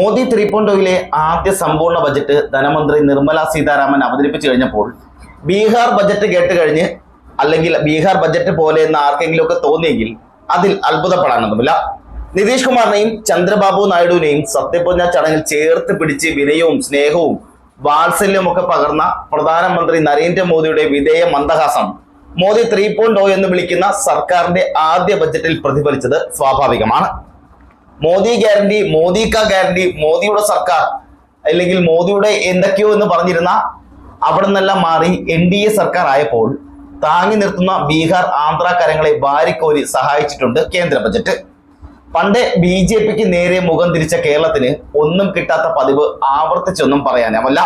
Modi three point ഒയിലെ ആദ്യ സമ്പൂർണ budget ധനമന്ത്രി നിർമ്മല സീതാരാമൻ അവതരിപ്പിച്ചു കഴിഞ്ഞപ്പോൾ ബീഹാർ ബജറ്റ് കേട്ട് കഴിഞ്ഞ് അല്ലെങ്കിൽ ബീഹാർ ബജറ്റ് പോലെ എന്ന് ആർക്കെങ്കിലും ഒക്കെ തോന്നിയെങ്കിൽ അതിൽ അത്ഭുതപ്പെടാനൊന്നുമില്ല. നിതീഷ് കുമാറിനെയും ചന്ദ്രബാബു നായിഡുവിനെയും സത്യപ്രജ്ഞ ചടങ്ങിൽ ചേർത്ത് പിടിച്ച് വിനയവും സ്നേഹവും വാത്സല്യവും ഒക്കെ പകർന്ന പ്രധാനമന്ത്രി നരേന്ദ്രമോദിയുടെ വിധേയ മന്ദഹാസം മോദി ത്രീ പോയിന്റ് എന്ന് വിളിക്കുന്ന സർക്കാരിന്റെ ആദ്യ ബജറ്റിൽ പ്രതിഫലിച്ചത് സ്വാഭാവികമാണ്. മോദി ഗ്യാരണ്ടി മോദി കാ ഗ്യാരണ്ടി മോദിയുടെ സർക്കാർ അല്ലെങ്കിൽ മോദിയുടെ എന്തൊക്കെയോ എന്ന് പറഞ്ഞിരുന്ന അവിടെ നിന്നെല്ലാം മാറി എൻ ഡി എ സർക്കാർ ആയപ്പോൾ താങ്ങി നിർത്തുന്ന ബീഹാർ ആന്ധ്ര കരങ്ങളെ വാരിക്കോരി സഹായിച്ചിട്ടുണ്ട് കേന്ദ്ര ബജറ്റ്. പണ്ട് ബി ജെ പിക്ക് നേരെ മുഖം തിരിച്ച കേരളത്തിന് ഒന്നും കിട്ടാത്ത പതിവ് ആവർത്തിച്ചൊന്നും പറയാനാവല്ല.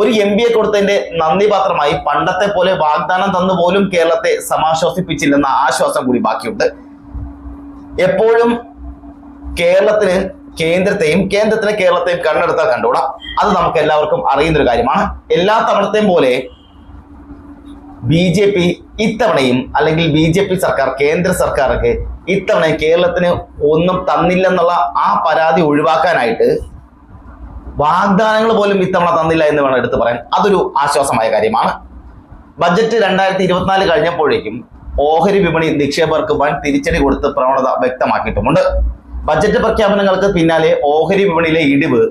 ഒരു എം എ കൊടുത്തതിന്റെ നന്ദി പാത്രമായി പണ്ടത്തെ പോലെ വാഗ്ദാനം തന്നു പോലും കേരളത്തെ സമാശ്വസിപ്പിച്ചില്ലെന്ന ആശ്വാസം കൂടി ബാക്കിയുണ്ട്. എപ്പോഴും കേരളത്തിന് കേന്ദ്രത്തെയും കേന്ദ്രത്തിന് കേരളത്തെയും കണ്ണെടുത്താൽ കണ്ടുകൂടാ അത് നമുക്ക് എല്ലാവർക്കും അറിയുന്ന ഒരു കാര്യമാണ്. എല്ലാ തവണത്തെയും പോലെ ബി ജെ പി ഇത്തവണയും അല്ലെങ്കിൽ ബി ജെ പി സർക്കാർ കേന്ദ്ര സർക്കാർക്ക് ഇത്തവണ കേരളത്തിന് ഒന്നും തന്നില്ലെന്നുള്ള ആ പരാതി ഒഴിവാക്കാനായിട്ട് വാഗ്ദാനങ്ങൾ പോലും ഇത്തവണ തന്നില്ല എന്ന് വേണം എടുത്തു പറയാൻ. അതൊരു ആശ്വാസമായ കാര്യമാണ്. ബജറ്റ് രണ്ടായിരത്തി ഇരുപത്തിനാല് കഴിഞ്ഞപ്പോഴേക്കും ഓഹരി വിപണി നിക്ഷേപകർക്ക് വൻ തിരിച്ചടി കൊടുത്ത് പ്രവണത വ്യക്തമാക്കിയിട്ടുമുണ്ട്. ബജറ്റ് പ്രഖ്യാപനങ്ങൾക്ക് പിന്നാലെ ഓഹരി വിപണിയിലെ ഇടിവ്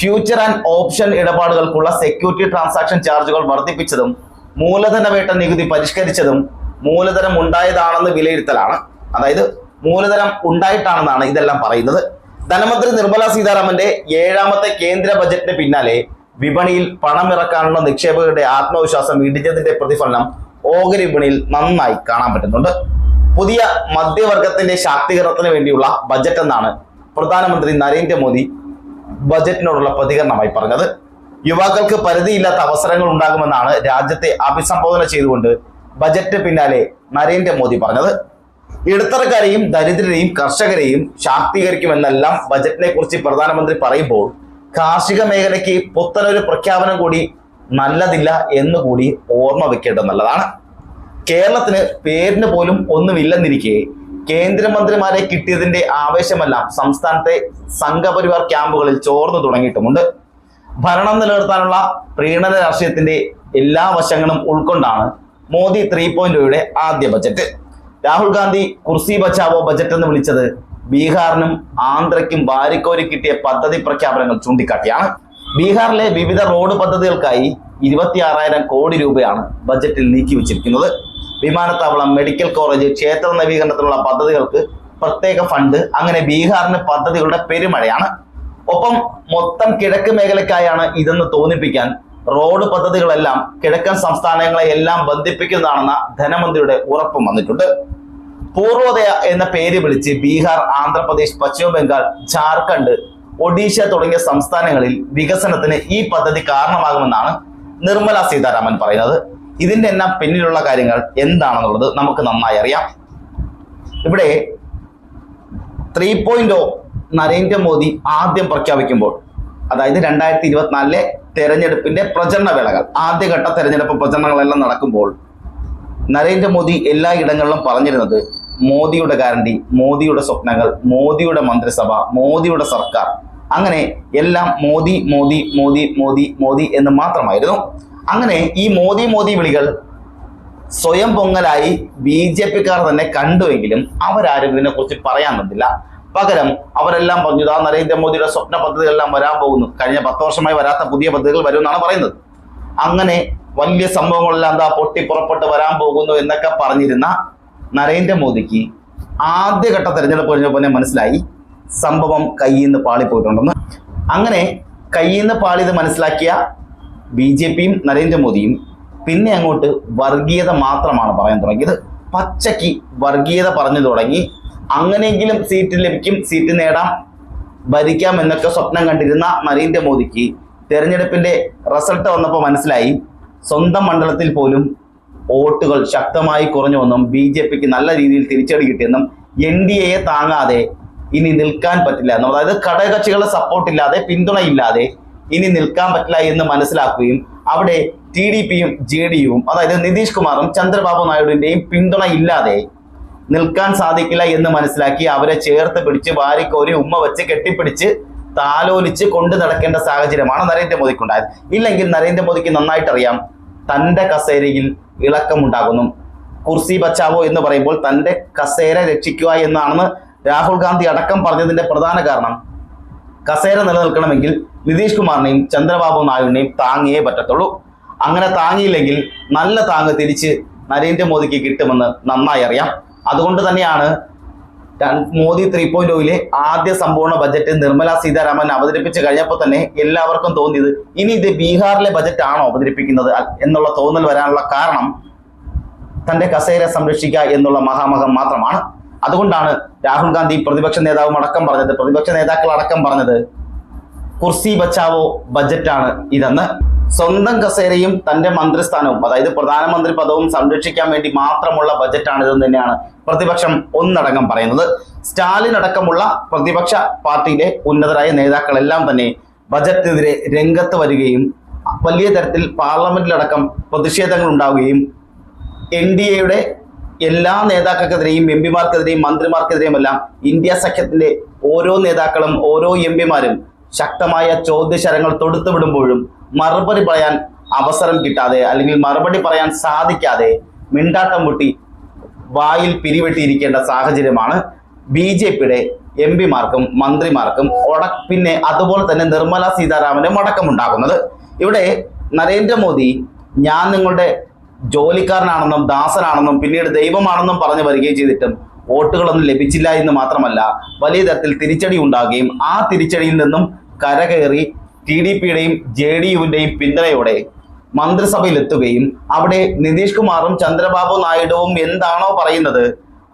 ഫ്യൂച്ചർ ആൻഡ് ഓപ്ഷൻ ഇടപാടുകൾക്കുള്ള സെക്യൂരിറ്റി ട്രാൻസാക്ഷൻ ചാർജുകൾ വർദ്ധിപ്പിച്ചതും മൂലധന വേട്ട നികുതി പരിഷ്കരിച്ചതും മൂലധനം ഉണ്ടായതാണെന്ന് വിലയിരുത്തലാണ്. അതായത് മൂലധനം ഉണ്ടായിട്ടാണെന്നാണ് ഇതെല്ലാം പറയുന്നത്. ധനമന്ത്രി നിർമ്മല സീതാരാമന്റെ ഏഴാമത്തെ കേന്ദ്ര ബജറ്റിന് പിന്നാലെ വിപണിയിൽ പണമിറക്കാനുള്ള നിക്ഷേപകരുടെ ആത്മവിശ്വാസം ഇടിഞ്ഞതിന്റെ പ്രതിഫലനം ഓഹരി വിപണിയിൽ നന്നായി കാണാൻ പറ്റുന്നുണ്ട്. പുതിയ മധ്യവർഗത്തിന്റെ ശാക്തീകരണത്തിന് വേണ്ടിയുള്ള ബജറ്റ് എന്നാണ് പ്രധാനമന്ത്രി നരേന്ദ്രമോദി ബജറ്റിനോടുള്ള പ്രതികരണമായി പറഞ്ഞത്. യുവാക്കൾക്ക് പരിധിയില്ലാത്ത അവസരങ്ങൾ ഉണ്ടാകുമെന്നാണ് രാജ്യത്തെ അഭിസംബോധന ചെയ്തുകൊണ്ട് ബജറ്റ് പിന്നാലെ നരേന്ദ്രമോദി പറഞ്ഞത്. ഇടത്തരക്കാരെയും ദരിദ്രരെയും കർഷകരെയും ശാക്തീകരിക്കുമെന്നെല്ലാം ബജറ്റിനെ കുറിച്ച് പ്രധാനമന്ത്രി പറയുമ്പോൾ കാർഷിക മേഖലയ്ക്ക് പുത്തനൊരു പ്രഖ്യാപനം കൂടി നല്ലതില്ല എന്നുകൂടി ഓർമ്മ വെക്കേണ്ടത് നല്ലതാണ്. കേരളത്തിന് പേരിന് പോലും ഒന്നുമില്ലെന്നിരിക്കെ കേന്ദ്രമന്ത്രിമാരെ കിട്ടിയതിന്റെ ആവേശമെല്ലാം സംസ്ഥാനത്തെ സംഘപരിവാർ ക്യാമ്പുകളിൽ ചോർന്നു തുടങ്ങിയിട്ടുമുണ്ട്. ഭരണം നിലനിർത്താനുള്ള പ്രീണന രാഷ്ട്രീയത്തിന്റെ എല്ലാ വശങ്ങളും ഉൾക്കൊണ്ടാണ് മോദി ത്രീ പോയിന്റ് ഒയുടെ ആദ്യ ബജറ്റ്. രാഹുൽ ഗാന്ധി കുർസി ബച്ചാവോ ബജറ്റ് എന്ന് വിളിച്ചത് ബീഹാറിനും ആന്ധ്രയ്ക്കും വാരിക്കോരി കിട്ടിയ പദ്ധതി പ്രഖ്യാപനങ്ങൾ ചൂണ്ടിക്കാട്ടിയാണ്. ബീഹാറിലെ വിവിധ റോഡ് പദ്ധതികൾക്കായി ഇരുപത്തി ആറായിരം കോടി രൂപയാണ് ബജറ്റിൽ നീക്കിവച്ചിരിക്കുന്നത് വിമാനത്താവളം മെഡിക്കൽ കോളേജ് ക്ഷേത്ര നവീകരണത്തിനുള്ള പദ്ധതികൾക്ക് പ്രത്യേക ഫണ്ട് അങ്ങനെ ബീഹാറിന് പദ്ധതികളുടെ പെരുമഴയാണ്. ഒപ്പം മൊത്തം കിഴക്ക് മേഖലയ്ക്കായാണ് ഇതെന്ന് തോന്നിപ്പിക്കാൻ റോഡ് പദ്ധതികളെല്ലാം കിഴക്കൻ സംസ്ഥാനങ്ങളെ എല്ലാം ബന്ധിപ്പിക്കുന്നതാണെന്ന ധനമന്ത്രിയുടെ ഉറപ്പും വന്നിട്ടുണ്ട്. പൂർവോദയ എന്ന പേര് വിളിച്ച് ബീഹാർ ആന്ധ്രാപ്രദേശ് പശ്ചിമ ബംഗാൾ ജാർഖണ്ഡ് ഒഡീഷ തുടങ്ങിയ സംസ്ഥാനങ്ങളിൽ വികസനത്തിന് ഈ പദ്ധതി കാരണമാകുമെന്നാണ് നിർമ്മല സീതാരാമൻ പറയുന്നത്. ഇതിന്റെ എല്ലാം പിന്നിലുള്ള കാര്യങ്ങൾ എന്താണെന്നുള്ളത് നമുക്ക് നന്നായി അറിയാം. ഇവിടെ ത്രീ പോയിന്റ് നരേന്ദ്രമോദി ആദ്യം പ്രഖ്യാപിക്കുമ്പോൾ അതായത് രണ്ടായിരത്തി ഇരുപത്തിനാലിലെ തെരഞ്ഞെടുപ്പിന്റെ പ്രചരണ വേളകൾ ആദ്യഘട്ട തെരഞ്ഞെടുപ്പ് പ്രചരണങ്ങളെല്ലാം നടക്കുമ്പോൾ നരേന്ദ്രമോദി എല്ലാ ഇടങ്ങളിലും പറഞ്ഞിരുന്നത് മോദിയുടെ ഗ്യാരണ്ടി മോദിയുടെ സ്വപ്നങ്ങൾ മോദിയുടെ മന്ത്രിസഭ മോദിയുടെ സർക്കാർ അങ്ങനെ എല്ലാം മോദി മോദി മോദി മോദി മോദി എന്ന് മാത്രമായിരുന്നു. അങ്ങനെ ഈ മോദി മോദി വിളികൾ സ്വയം പൊങ്ങലായി ബി ജെ പിക്കാർ തന്നെ കണ്ടുവെങ്കിലും അവരാരും ഇതിനെക്കുറിച്ച് പറയാൻ നിന്നില്ല പകരം അവരെല്ലാം പറഞ്ഞു ഇതാ നരേന്ദ്രമോദിയുടെ സ്വപ്ന പദ്ധതികളെല്ലാം വരാൻ പോകുന്നു. കഴിഞ്ഞ പത്ത് വർഷമായി വരാത്ത പുതിയ പദ്ധതികൾ വരുമെന്നാണ് പറയുന്നത്. അങ്ങനെ വലിയ സംഭവങ്ങളെല്ലാം എന്താ പൊട്ടി പുറപ്പെട്ട് വരാൻ പോകുന്നു എന്നൊക്കെ പറഞ്ഞിരുന്ന നരേന്ദ്രമോദിക്ക് ആദ്യഘട്ട തെരഞ്ഞെടുപ്പ് കഴിഞ്ഞപ്പോൾ തന്നെ മനസ്സിലായി സംഭവം കയ്യിൽ നിന്ന് പാളിപ്പോയിട്ടുണ്ടെന്ന്. അങ്ങനെ കയ്യിൽ നിന്ന് പാളിയത് മനസ്സിലാക്കിയ ബി ജെ പിയും നരേന്ദ്രമോദിയും പിന്നെ അങ്ങോട്ട് വർഗീയത മാത്രമാണ് പറയാൻ തുടങ്ങിയത്. പച്ചയ്ക്ക് വർഗീയത പറഞ്ഞു തുടങ്ങി. അങ്ങനെയെങ്കിലും സീറ്റ് ലഭിക്കും സീറ്റ് നേടാം ഭരിക്കാം എന്നൊക്കെ സ്വപ്നം കണ്ടിരുന്ന നരേന്ദ്രമോദിക്ക് തെരഞ്ഞെടുപ്പിന്റെ റിസൾട്ട് വന്നപ്പോൾ മനസ്സിലായി. സ്വന്തം മണ്ഡലത്തിൽ പോലും വോട്ടുകൾ ശക്തമായി കുറഞ്ഞുവെന്നും ബി ജെ പിക്ക് നല്ല രീതിയിൽ തിരിച്ചടി കിട്ടിയെന്നും എൻ ഡി എയെ താങ്ങാതെ ഇനി നിൽക്കാൻ പറ്റില്ല എന്നും. അതായത് ഘടകകക്ഷികളുടെ സപ്പോർട്ട് ഇല്ലാതെ പിന്തുണയില്ലാതെ ഇനി നിൽക്കാൻ പറ്റില്ല എന്ന് മനസ്സിലാക്കുകയും അവിടെ ടി ഡി പിയും ജെ ഡി യുവും അതായത് നിതീഷ് കുമാറും ചന്ദ്രബാബു നായിഡുവിന്റെയും പിന്തുണ ഇല്ലാതെ നിൽക്കാൻ സാധിക്കില്ല എന്ന് മനസ്സിലാക്കി അവരെ ചേർത്ത് പിടിച്ച് വാരിക്കോരി ഉമ്മ വെച്ച് കെട്ടിപ്പിടിച്ച് താലോലിച്ച് കൊണ്ടു നടക്കേണ്ട സാഹചര്യമാണ് നരേന്ദ്രമോദിക്കുണ്ടായത്. ഇല്ലെങ്കിൽ നരേന്ദ്രമോദിക്ക് നന്നായിട്ടറിയാം തന്റെ കസേരയിൽ ഇളക്കമുണ്ടാകുന്നു. കുർസി ബച്ചാവോ എന്ന് പറയുമ്പോൾ തന്റെ കസേര രക്ഷിക്കുക എന്നാണെന്ന് രാഹുൽ ഗാന്ധി അടക്കം പറഞ്ഞതിന്റെ പ്രധാന കാരണം കസേര നിലനിൽക്കണമെങ്കിൽ നിതീഷ് കുമാറിനെയും ചന്ദ്രബാബു നായിഡുവിനെയും താങ്ങിയേ പറ്റത്തുള്ളൂ. അങ്ങനെ താങ്ങിയില്ലെങ്കിൽ നല്ല താങ്ങ് തിരിച്ച് നരേന്ദ്രമോദിക്ക് കിട്ടുമെന്ന് നന്നായി അറിയാം. അതുകൊണ്ട് തന്നെയാണ് മോദി ത്രീ പോയിന്റ് ഒയിലെ ആദ്യ സമ്പൂർണ ബജറ്റ് നിർമ്മല സീതാരാമൻ അവതരിപ്പിച്ച് കഴിഞ്ഞപ്പോൾ തന്നെ എല്ലാവർക്കും തോന്നിയത് ഇനി ഇത് ബീഹാറിലെ ബജറ്റ് ആണോ അവതരിപ്പിക്കുന്നത് എന്നുള്ള തോന്നൽ വരാനുള്ള കാരണം തന്റെ കസേര സംരക്ഷിക്കുക എന്നുള്ള മഹാമഹം മാത്രമാണ്. അതുകൊണ്ടാണ് രാഹുൽ ഗാന്ധി പ്രതിപക്ഷ നേതാവും അടക്കം പറഞ്ഞത്. പ്രതിപക്ഷ നേതാക്കൾ അടക്കം പറഞ്ഞത് കുർസി ബച്ചാവോ ബജറ്റാണ് ഇതെന്ന് സ്വന്തം കസേരയും തന്റെ മന്ത്രിസ്ഥാനവും അതായത് പ്രധാനമന്ത്രി പദവും സംരക്ഷിക്കാൻ വേണ്ടി മാത്രമുള്ള ബജറ്റാണ് ഇതെന്ന് തന്നെയാണ് പ്രതിപക്ഷം ഒന്നടങ്കം പറയുന്നത്. സ്റ്റാലിൻ അടക്കമുള്ള പ്രതിപക്ഷ പാർട്ടിയിലെ ഉന്നതരായ നേതാക്കളെല്ലാം തന്നെ ബജറ്റിനെതിരെ രംഗത്ത് വരികയും വലിയ തരത്തിൽ പാർലമെന്റിലടക്കം പ്രതിഷേധങ്ങൾ ഉണ്ടാവുകയും എൻ ഡി എയുടെ എല്ലാ നേതാക്കൾക്കെതിരെയും എം പിമാർക്കെതിരെയും മന്ത്രിമാർക്കെതിരെയും എല്ലാം ഇന്ത്യ സഖ്യത്തിന്റെ ഓരോ നേതാക്കളും ഓരോ എം പിമാരും ശക്തമായ ചോദ്യശരങ്ങൾ തൊടുത്തു വിടുമ്പോഴും മറുപടി പറയാൻ അവസരം കിട്ടാതെ അല്ലെങ്കിൽ മറുപടി പറയാൻ സാധിക്കാതെ മിണ്ടാട്ടം മുട്ടി വായിൽ പിരിവെട്ടിയിരിക്കേണ്ട സാഹചര്യമാണ് ബി ജെ പിയുടെ എം പിമാർക്കും മന്ത്രിമാർക്കും ഒട പിന്നെ അതുപോലെ തന്നെ നിർമ്മല സീതാരാമനും അടക്കമുണ്ടാകുന്നത് ഇവിടെ നരേന്ദ്രമോദി ഞാൻ നിങ്ങളുടെ ജോലിക്കാരനാണെന്നും ദാസനാണെന്നും പിന്നീട് ദൈവമാണെന്നും പറഞ്ഞു വരികയും ചെയ്തിട്ടും വോട്ടുകളൊന്നും ലഭിച്ചില്ല എന്ന് മാത്രമല്ല വലിയ തരത്തിൽ തിരിച്ചടി ഉണ്ടാകുകയും ആ തിരിച്ചടിയിൽ നിന്നും കരകയറി ടി ഡി പിയുടെയും ജെ ഡി യുവിന്റെയും പിന്തുണയോടെ മന്ത്രിസഭയിലെത്തുകയും അവിടെ നിതീഷ് കുമാറും ചന്ദ്രബാബു നായിഡുവും എന്താണോ പറയുന്നത്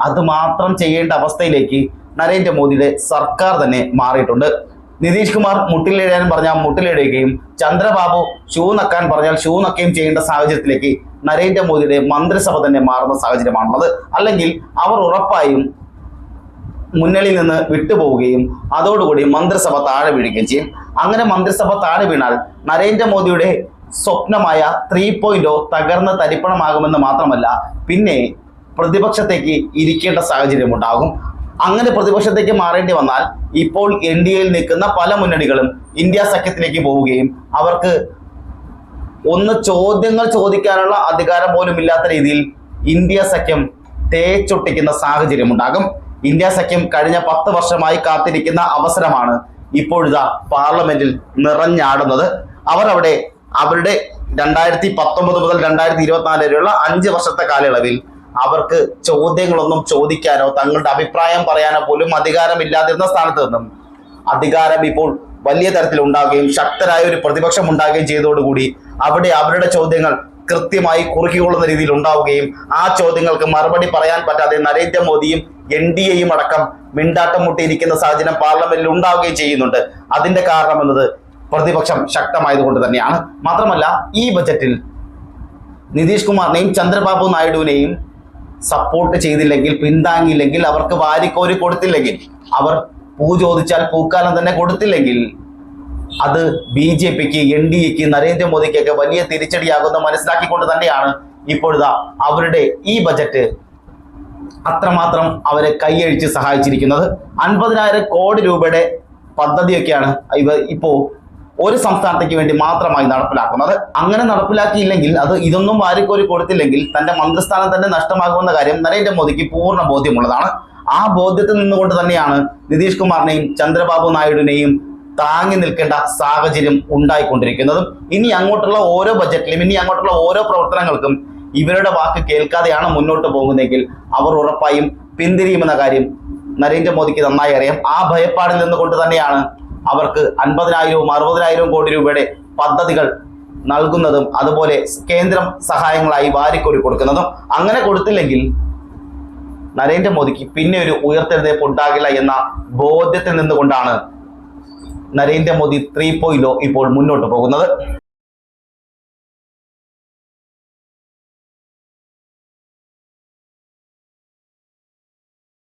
അത് മാത്രം ചെയ്യേണ്ട അവസ്ഥയിലേക്ക് നരേന്ദ്രമോദിയുടെ സർക്കാർ തന്നെ മാറിയിട്ടുണ്ട്. നിതീഷ് കുമാർ മുട്ടിലിടാൻ പറഞ്ഞാൽ മുട്ടിലിടുകയും ചന്ദ്രബാബു ഷൂ നക്കാൻ പറഞ്ഞാൽ ഷൂ നക്കുകയും ചെയ്യേണ്ട സാഹചര്യത്തിലേക്ക് നരേന്ദ്രമോദിയുടെ മന്ത്രിസഭ തന്നെ മാറുന്ന സാഹചര്യമാണുള്ളത്. അല്ലെങ്കിൽ അവർ ഉറപ്പായും മുന്നണിയിൽ നിന്ന് വിട്ടുപോവുകയും അതോടുകൂടി മന്ത്രിസഭ താഴെ വീഴുകയും ചെയ്യും. അങ്ങനെ മന്ത്രിസഭ താഴെ വീണാൽ നരേന്ദ്രമോദിയുടെ സ്വപ്നമായ ത്രീ പോയിന്റോ തകർന്ന് തരിപ്പണമാകുമെന്ന് മാത്രമല്ല പിന്നെ പ്രതിപക്ഷത്തേക്ക് ഇരിക്കേണ്ട സാഹചര്യം ഉണ്ടാകും. അങ്ങനെ പ്രതിപക്ഷത്തേക്ക് മാറേണ്ടി വന്നാൽ ഇപ്പോൾ എൻ ഡി എയിൽ നിൽക്കുന്ന പല മുന്നണികളും ഇന്ത്യ സഖ്യത്തിലേക്ക് പോവുകയും അവർക്ക് ഒന്ന് ചോദ്യങ്ങൾ ചോദിക്കാനുള്ള അധികാരം പോലും ഇല്ലാത്ത രീതിയിൽ ഇന്ത്യ സഖ്യം തേച്ചൊട്ടിക്കുന്ന സാഹചര്യം ഉണ്ടാകും. ഇന്ത്യ സഖ്യം കഴിഞ്ഞ പത്ത് വർഷമായി കാത്തിരിക്കുന്ന അവസരമാണ് ഇപ്പോഴിതാ പാർലമെന്റിൽ നിറഞ്ഞാടുന്നത്. അവർ അവിടെ അവരുടെ രണ്ടായിരത്തി പത്തൊമ്പത് മുതൽ രണ്ടായിരത്തി ഇരുപത്തിനാല് വരെയുള്ള അഞ്ച് വർഷത്തെ കാലയളവിൽ അവർക്ക് ചോദ്യങ്ങളൊന്നും ചോദിക്കാനോ തങ്ങളുടെ അഭിപ്രായം പറയാനോ പോലും അധികാരമില്ലാതിരുന്ന സ്ഥാനത്ത് നിന്നും അധികാരം ഇപ്പോൾ വലിയ തരത്തിൽ ഉണ്ടാകുകയും ശക്തരായ ഒരു പ്രതിപക്ഷം ഉണ്ടാകുകയും ചെയ്തതോടുകൂടി അവിടെ അവരുടെ ചോദ്യങ്ങൾ കൃത്യമായി കുറുക്കിക്കൊള്ളുന്ന രീതിയിൽ ഉണ്ടാവുകയും ആ ചോദ്യങ്ങൾക്ക് മറുപടി പറയാൻ പറ്റാതെ നരേന്ദ്രമോദിയും എൻ ഡി എയും അടക്കം മിണ്ടാട്ടം മുട്ടിയിരിക്കുന്ന സാഹചര്യം പാർലമെന്റിൽ ഉണ്ടാവുകയും ചെയ്യുന്നുണ്ട്. അതിന്റെ കാരണം എന്നത് പ്രതിപക്ഷം ശക്തമായതുകൊണ്ട് തന്നെയാണ്. മാത്രമല്ല ഈ ബജറ്റിൽ നിതീഷ് കുമാറിനെയും ചന്ദ്രബാബു നായിഡുവിനെയും സപ്പോർട്ട് ചെയ്തില്ലെങ്കിൽ പിന്താങ്ങിയില്ലെങ്കിൽ അവർക്ക് വാരിക്കോരി കൊടുത്തില്ലെങ്കിൽ അവർ പൂ ചോദിച്ചാൽ പൂക്കാലം തന്നെ കൊടുത്തില്ലെങ്കിൽ അത് ബി ജെ പിക്ക് എൻ ഡി എക്ക് നരേന്ദ്രമോദിക്കൊക്കെ വലിയ തിരിച്ചടിയാകുന്ന മനസ്സിലാക്കിക്കൊണ്ട് തന്നെയാണ് ഇപ്പോഴിതാ അവരുടെ ഈ ബജറ്റ് അത്രമാത്രം അവരെ കൈയഴിച്ച് സഹായിച്ചിരിക്കുന്നത്. അൻപതിനായിരം കോടി രൂപയുടെ പദ്ധതിയൊക്കെയാണ് ഇവ ഇപ്പോൾ ഒരു സംസ്ഥാനത്തേക്ക് വേണ്ടി മാത്രമായി നടപ്പിലാക്കുന്നത്. അങ്ങനെ നടപ്പിലാക്കിയില്ലെങ്കിൽ അത് ഇതൊന്നും വാരിക്കോരി കൊടുത്തില്ലെങ്കിൽ തന്റെ മന്ത്രിസ്ഥാനം തന്നെ നഷ്ടമാകുമെന്ന കാര്യം നരേന്ദ്രമോദിക്ക് പൂർണ ബോധ്യമുള്ളതാണ്. ആ ബോധ്യത്തിൽ നിന്നുകൊണ്ട് തന്നെയാണ് നിതീഷ് കുമാറിനെയും ചന്ദ്രബാബു നായിഡുവിനെയും താങ്ങി നിൽക്കേണ്ട സാഹചര്യം ഉണ്ടായിക്കൊണ്ടിരിക്കുന്നതും. ഇനി അങ്ങോട്ടുള്ള ഓരോ ബജറ്റിലും ഇനി അങ്ങോട്ടുള്ള ഓരോ പ്രവർത്തനങ്ങൾക്കും ഇവരുടെ വാക്ക് കേൾക്കാതെയാണ് മുന്നോട്ട് പോകുന്നതെങ്കിൽ അവർ ഉറപ്പായും പിന്തിരിയുമെന്ന കാര്യം നരേന്ദ്രമോദിക്ക് നന്നായി അറിയാം. ആ ഭയപ്പാടിൽ നിന്നുകൊണ്ട് തന്നെയാണ് അവർക്ക് അൻപതിനായിരവും അറുപതിനായിരവും കോടി രൂപയുടെ പദ്ധതികൾ നൽകുന്നതും അതുപോലെ കേന്ദ്രം സഹായങ്ങളായി വാരിക്കോരി കൊടുക്കുന്നതും അങ്ങനെ കൊടുത്തില്ലെങ്കിൽ നരേന്ദ്രമോദിക്ക് പിന്നെ ഒരു ഉയർത്തെഴുതേപ്പ് ഉണ്ടാകില്ല എന്ന ബോധ്യത്തിൽ നിന്നുകൊണ്ടാണ് നരേന്ദ്രമോദി ത്രീ പോയിന്റോ ഇപ്പോൾ മുന്നോട്ട് പോകുന്നത്.